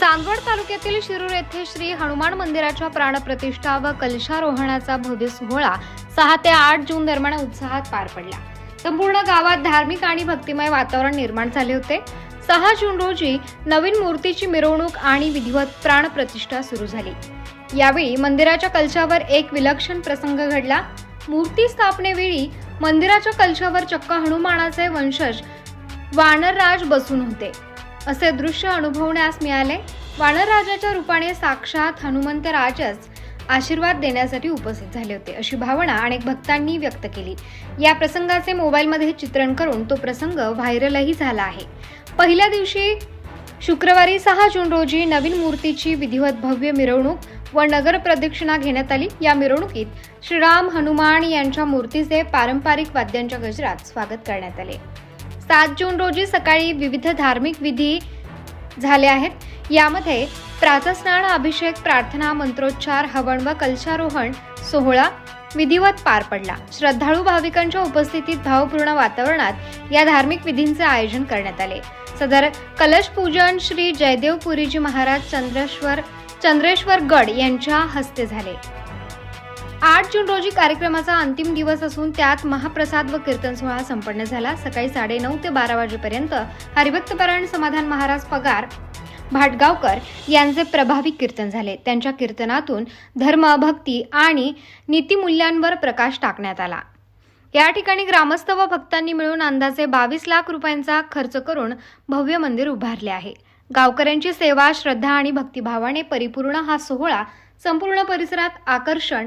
चांदवड तालुक्यातील शिरूर येथे श्री हनुमान मंदिराच्या प्राणप्रतिष्ठा व कलशारोहणाचा भव्य सोहळा सहा ते आठ जून दरम्यान उत्साहात पार पडला. संपूर्ण गावात धार्मिक आणि भक्तिमय वातावरण निर्माण झाले होते. सहा जून रोजी नवीन मूर्तीची मिरवणूक आणि विधिवत प्राणप्रतिष्ठा सुरू झाली. यावेळी मंदिराच्या कलशावर एक विलक्षण प्रसंग घडला. मूर्ती स्थापनेवेळी मंदिराच्या कलशावर चक्क हनुमानाचे वंशज वानरराज बसून होते. असे दृश्य अनुभवण्यास मिळाले. वानरराजाच्या रूपाने साक्षात हनुमंत राजच आशीर्वाद देण्यासाठी उपस्थित झाले होते अशी भावना अनेक भक्तांनी व्यक्त केली. या प्रसंगाचे मोबाईलमध्ये चित्रण करून तो प्रसंग व्हायरलही झाला आहे. पहिल्या दिवशी शुक्रवारी सहा जून रोजी नवीन मूर्तीची विधिवत भव्य मिरवणूक व नगर प्रदक्षिणा घेण्यात आली. या मिरवणुकीत श्रीराम हनुमान यांच्या मूर्तीचे पारंपरिक वाद्यांच्या गजरात स्वागत करण्यात आले. सात जून रोजी सकाळी विविध धार्मिक विधी झाले आहेत. यामध्ये प्रातस्नान अभिषेक प्रार्थना मंत्रोच्चार हवन व कलशारोहण सोहळा विधिवत पार पडला. श्रद्धाळू भाविकांच्या उपस्थितीत भावपूर्ण वातावरणात या धार्मिक विधींचे आयोजन करण्यात आले. सदर कलश पूजन श्री जयदेवपुरीजी महाराज चंद्रेश्वर चंद्रेश्वर गड यांच्या हस्ते झाले. आठ जून रोजी कार्यक्रमाचा अंतिम दिवस असून त्यात महाप्रसाद व कीर्तन सोहळा संपन्न झाला. सकाळी साडेनऊ ते बारा वाजेपर्यंत हरिभक्तपरायण समाधान महाराज पगार भाटगावकर यांचे प्रभावी कीर्तन झाले. त्यांच्या कीर्तनातून धर्म भक्ती आणि नीतिमूल्यांवर प्रकाश टाकण्यात आला. या ठिकाणी ग्रामस्थ व भक्तांनी मिळून अंदाजे बावीस लाख रुपयांचा खर्च करून भव्य मंदिर उभारले आहे. गावकऱ्यांची सेवा श्रद्धा आणि भक्तिभावाने परिपूर्ण हा सोहळा संपूर्ण परिसरात आकर्षण